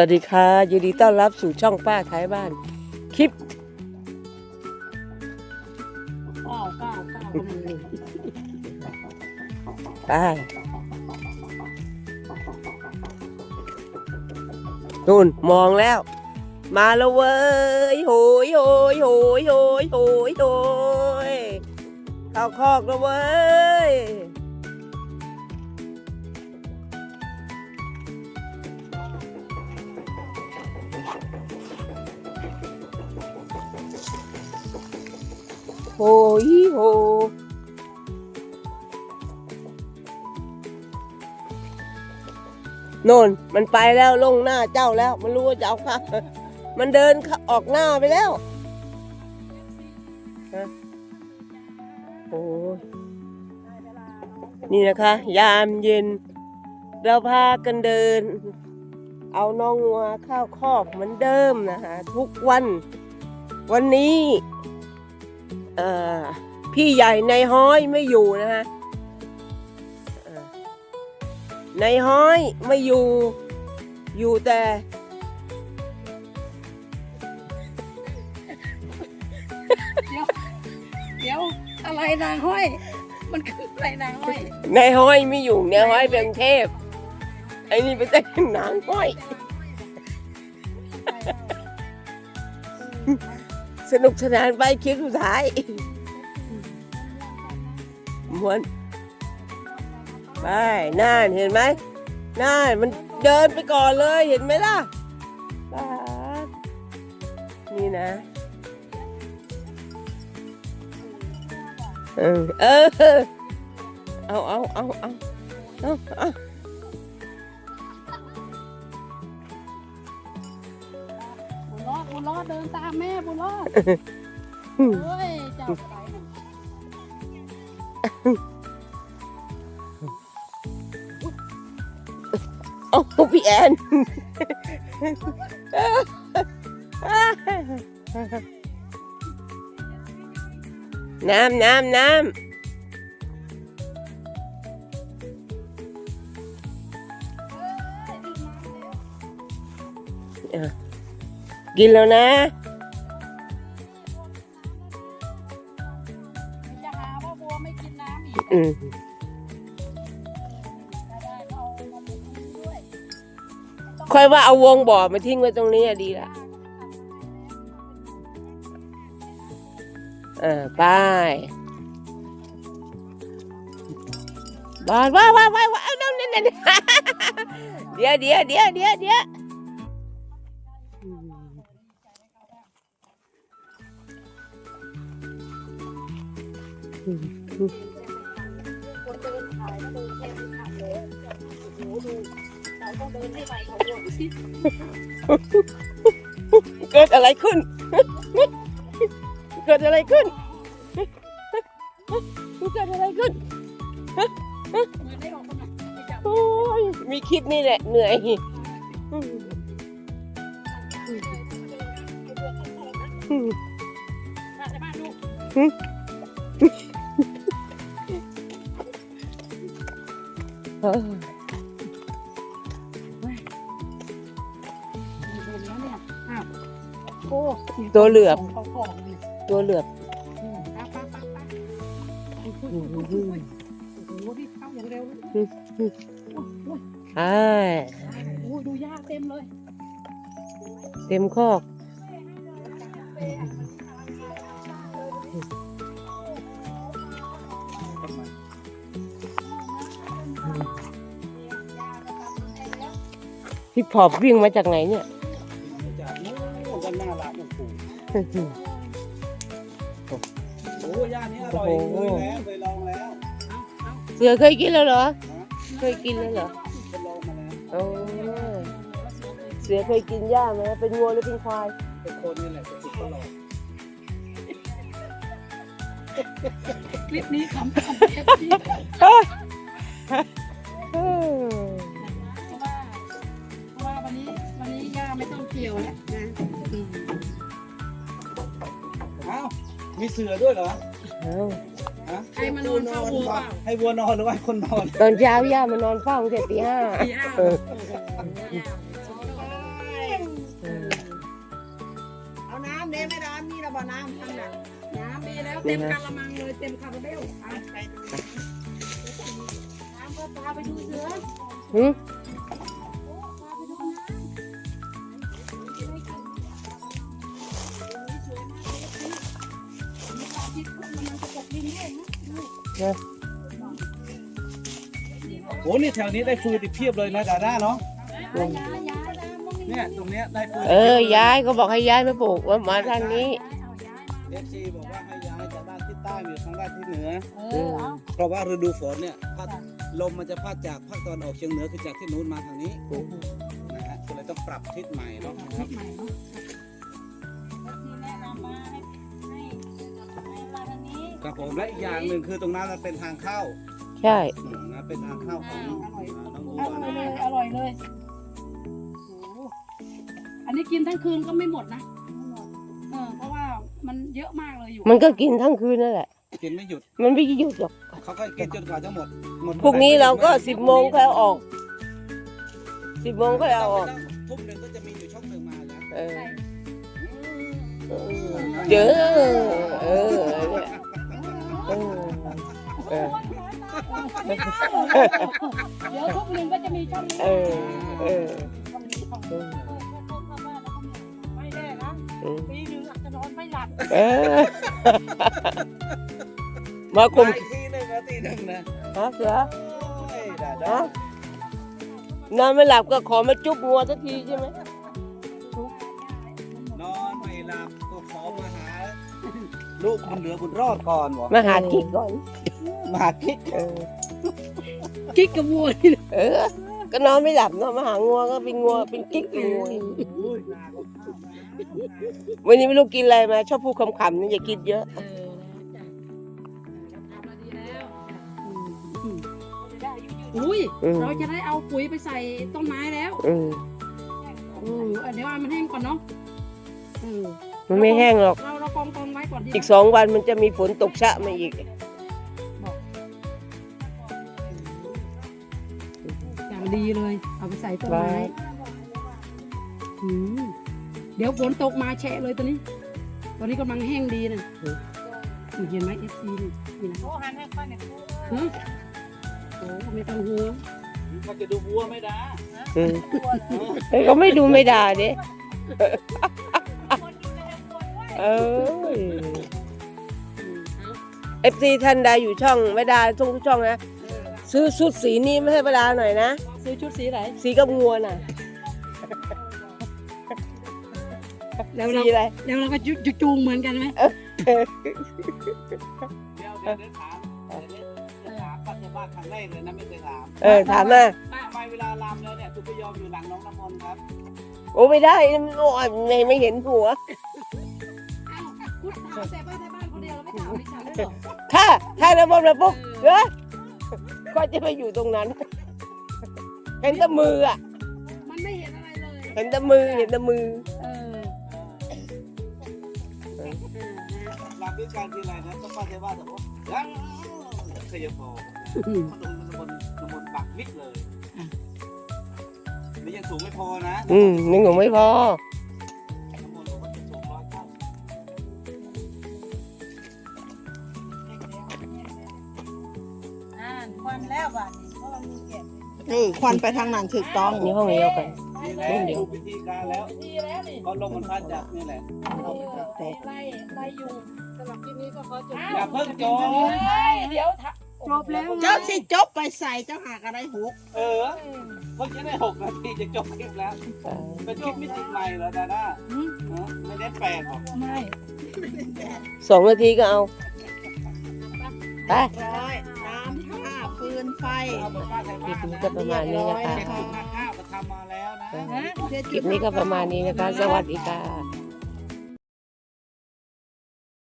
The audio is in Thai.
วัสดีค่ะยินดีต้อนรับสู่ช่องป้าท้ายบ้าน คลิปเก้าเก้าเก้าไปนู่นมองแล้ว มาแล้วเว้ยโหยโหยโหยโหยโหยโหยเข้าคอกแล้วเว้ย โหยโหโน่นมันไปแล้วลงหน้าเจ้าแล้ว มันรู้ว่าจะเอาค่ะมันเดินข้าออกหน้าไปแล้วโอ้นี่นะคะ ยามเย็น เราพากันเดิน เอาน้องงัวข้าวคอกเหมือนเดิมนะคะ ทุกวัน วันนี้ พี่ใหญ่ในห้อยไม่อยู่นะฮะเอ่อในห้อยไม่อยู่ อยู่แต่เดี๋ยวอะไรนางห้อย มันคืออะไรนางห้อยในห้อยไม่อยู่ในห้อยเป็นกรุงเทพ ไอ้นี่เป็นแต่หนังห้อย สนุกสนานไปคลิปสุดท้ายมวนไปน่านเห็นไหมน่านมันเดินไปก่อนเลยเห็นไหมล่ะป๊านี่นะเออเออเอาเอาเอาเอาเอา นตามแม่บุญรอดเฮ้ยจ้าไปน่เอาพี่แอนน้ำน้ำน้ำเออ กินแล้วนะ จะหาว่าบัวไม่กินน้ำอีกอืมถ้าได้เอามาปลูกด้วยค่อยว่าเอาวงบ่อมาทิ้งไว้ตรงนี้อะดีละเออไปบานว้าวว้าวว้าวว้าวนั่นนั่นนั่นเดี๋ยวเดี๋ยวเดี๋ยวเดี๋ยวเดี๋ยว เกิดอะไรขึ้น เกิดอะไรขึ้น เกิดอะไรขึ้นมือได้ออกคนไหนไม่จับโอ้ยมีคลิปนี่แหละเหนื่อยอืมมาใช่บ้านลู ออมีบุญแล้วเนี่ยอ้าวโอ้ตัวเหลือบ ของเขาของนี่ตัวเหลือบอืมไปไปไปไปโอ้โหอืมโอ้โหนี่เข้าอย่างเร็วเลยโอ้ยโอ้ยใช่โอ้ยดูยากเต็มเลย เต็มคอก พี่ผอบวิ่งมาจากไหนเนี่ย จากนู้นกันหน้าร้านของปู่โอ้ย่านนี้อร่อยโอ้โหเคยแล้วเคยลองแล้วเสือเคยกินแล้วเหรอ เคยกินแล้วเหรอเคยลองมาแล้วโอ้เสือเคยกินหญ้าไหมเป็นวัวหรือเป็นควาย เป็นคนนี่แหละเป็นสุดก็ลองคลิปนี้ขำๆเอฟซีเอ้ยเออเพ ไม่ต้องเคี่ยวแล้วนะอ้าวมีเสือด้วยเหรอเอาให้มานอนเฝ้าวัวเปล่าให้วัวนอนหรือว่าคนนอนตอนเช้าย่ามานอนเฝ้าตั้งแต่ตีห้าตีห้าเอาน้ำเด้ไม่ร้อนนี่ระบาน้ำทำน่ะน้ำมีแล้วเต็มกรละมังเลยเต็มคาราเบลเอาไปน้ำก็พาไปดูเสือหึำโอ้นี่แถวนี้ได้ฟืนติดเพียบเลยนะดาด้าเนาะย้ายย้ายย้ายแล้วมึงเนี่ยตรงเนี้ยได้ฟืนเออย้ายก็บอกให้ย้ายมาปลูกว่ามาทางนี้เอฟซีบอกว่าให้ย้ายจากด้านทิศใต้มาอยู่ทางด้านทิศเหนือเออเอาเพราะว่าฤดูฝนเนี่ยพัดลมมันจะพัดจากภาคตะวันออกเฉียงเหนือคือจากที่นู้นมาทางนี้นะฮะก็เลยต้องปรับทิศใหม่เนาะนะครับ ครับผมและอีกอย่างหนึ่งคือตรงนั้นมันเป็นทางเข้าใช่ อืมนะเป็นทางเข้าของน้องบัอวร่อยนะเลยอร่อยเลยโอ้โหอันนี้กินทั้งคืนก็ไม่หมดนะเออเพราะว่ามันเยอะมากเลยอยู่มันก็กินทั้งคืนนั่นแหละ กินไม่หยุดมันไม่หยุดหรอกเขาก็กินจนกว่าจะหมดหมดพรุ่งนี้เราก็สิบโมงค่อยเอาออกสิบโมงค่อยเอาออก ทุ่มหนึ่งก็จะมีอยู่ช่องหนึ่งมาแล้วเออเออเจอเอ เดี๋ยวทุกหนึ่งก็จะมีช่องนี้เออ เออช่องนี้ช่องเอนี้อช่องข้างบ้านแล้วก็ไม่แน่นะเออปีหนึ่งอาจจะนอนไม่หลับเออมาคุมอีกทีหนึ่งนาทีหนึ่งนะฮะเสือโอ้ยดาฮะด้านอนไม่หลับก็ขอมาจุ๊บงัวสักทีใช่ไหมนอนไม่หลับก็ขอมาหา ลูกบุญเหลือบุญรอดก่อนวะมาหากิ๊กก่อนมาหาคิดเออ กิ๊กกับวัวนี่นะเออ ก็นอนไม่หลับเนาะมาหางัวก็เป็นงัวเป็นกิ๊กเป็นงัวโอ้ยนาก็ข้าวนะวันนี้ไม่รู้กินอะไรมา ชอบพูดคำๆนี่อย่ากินเยอะ เออจ้ะทำมาดีแล้วอุ้ยอืม เราจะได้เอาปุ๋ยไปใส่ต้นไม้แล้วอืมอืมเดี๋ยวเอามันแห้งก่อนเนาะเออมันไม่แห้งหรอก เราเรากองกองไว้ก่อนดีอีกสองวันมันจะมีฝนตกชะมาอีกอ ดีเลย เอาไปใส่ต้นไม้ไว้อืมเดี๋ยวฝนตกมาแฉะเลยตัวนี้ ตอนนี้กำลังแห้งดีนะนี่เห็นไหมเอฟซีนี่นี่นะโอ้หันให้ค่อยหน่อยฮะโอ้ไม่ต้องห่วงเขาจะดูวัวไหมดาอืมเฮ้ยเขาไม่ดูไม่ด่าเด้เออเอฟซีท่านใดอยู่ช่องไม่ดาทุกช่องนะ ซื้อชุดสีนี้ไม่ให้ประดาหน่อยนะ ซื้อชุดสีไหนสีกับงัวน่ะแล้วเราสีอะไรแล้วเราก็จุจูงเหมือนกันไหมเดี๋ยวเดี๋ยวเดี๋ยวถามเดี๋ยวเดี๋ยวถามปัจจุบันครั้งแรกเลยนะไม่เคยถามเออถามมาทำไมเวลาลามแล้วเนี่ยคุณไปยอมอยู่หลังน้องน้ำมนต์ครับโอ้ไม่ได้มันโอ้ยไม่ไม่เห็นหัวอ้าวคุณถามแต่บ้านแต่บ้านคนเดียวเราไม่ถามดิฉันด้วยเหรอถ้าถ้าระบบระบบเออก็จะไปอยู่ตรงนั้น เห็นแต่มืออะ มันไม่เห็นอะไรเลยเห็นแต่มือ เห็นแต่มือ เออเออนะลามด้วยการทีไรนะต้องป้าเทว่าแต่ว่ายังเคยพออืมมันน้ำมนต์น้ำมนต์ปักมิดเลยนี่ยังสูงไม่พอนะ อืมนึงหนูไม่พอ ออควันไปทางนั้นถูกต้อง นี่ห้องเดียวกัน นี่แหละเดี๋ยวดูวิธีการแล้วดีแล้วนี่เขาลงมันพัดจากนี่แหละไล่ไล่อยู่สำหรับที่นี้ก็ขอจบอย่าเพิ่งจบเดี๋ยวจบแล้วเจ้าสิจบไปใส่เจ้าหากอะไรหกเออเพิ่งจะได้หกนาทีจะจบคลิปแล้วเป็นคลิปมิติใหม่เหรอดาด้าฮะไม่ได้แปลกหรอกไม่สองนาทีก็เอาไป ไฟเอาไปป้าใส่คลิบ้าปนนี้นะก็ประมาณนี้นะคะ เจ็ดจุดห้าเก้าก็ทำมาแล้วนะ คลิปนี้ก็ประมาณนี้นะคะ สวัสดีค่ะ